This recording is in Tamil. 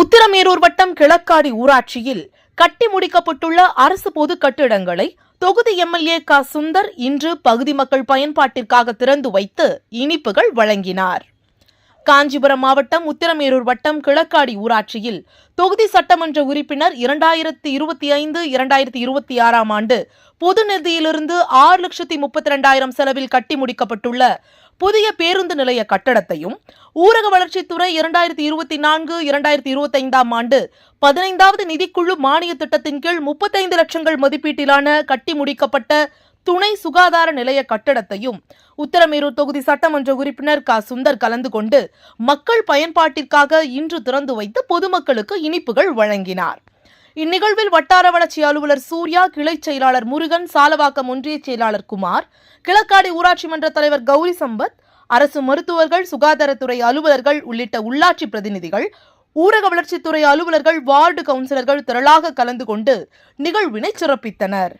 உத்திரமேரூர் வட்டம் கிழக்காடி ஊராட்சியில் கட்டி முடிக்கப்பட்டுள்ள அரசு பொது கட்டிடங்களை தொகுதி எம்எல்ஏ க. சுந்தர் இன்று பகுதி மக்கள் பயன்பாட்டிற்காக திறந்து வைத்து இனிப்புகள் வழங்கினார். காஞ்சிபுரம் மாவட்டம் உத்திரமேரூர் வட்டம் கிழக்காடி ஊராட்சியில் தொகுதி சட்டமன்ற உறுப்பினர் இரண்டாயிரத்தி இருபத்தி ஐந்து இரண்டாயிரத்தி இருபத்தி ஆறாம் ஆண்டு பொது நிதியிலிருந்து ஆறு லட்சத்தி முப்பத்தி ரெண்டாயிரம் செலவில் கட்டி முடிக்கப்பட்டுள்ள புதிய பேருந்து நிலைய கட்டடத்தையும் ஊரக வளர்ச்சித்துறை இரண்டாயிரத்தி இருபத்தி நான்கு இரண்டாயிரத்தி இருபத்தைந்தாம் ஆண்டு பதினைந்தாவது நிதிக்குழு மானிய திட்டத்தின் கீழ் முப்பத்தைந்து லட்சங்கள் மதிப்பீட்டிலான கட்டி முடிக்கப்பட்ட துணை சுகாதார நிலைய கட்டடத்தையும் உத்தரமேரூர் தொகுதி சட்டமன்ற உறுப்பினர் க. சுந்தர் கலந்து கொண்டு மக்கள் பயன்பாட்டிற்காக இன்று திறந்து வைத்து பொதுமக்களுக்கு இனிப்புகள் வழங்கினார். இந்நிகழ்வில் வட்டார வளர்ச்சி அலுவலர் சூர்யா கிளைச் செயலாளர் முருகன் சாலவாக்கம் ஒன்றிய செயலாளர் குமார் கிழக்காடி ஊராட்சி மன்ற தலைவர் கௌரி சம்பத் அரசு மருத்துவர்கள் சுகாதாரத்துறை அலுவலர்கள் உள்ளிட்ட உள்ளாட்சி பிரதிநிதிகள் ஊரக வளர்ச்சித்துறை அலுவலர்கள் வார்டு கவுன்சிலர்கள் திரளாக கலந்து கொண்டு நிகழ்வினை சிறப்பித்தனர்.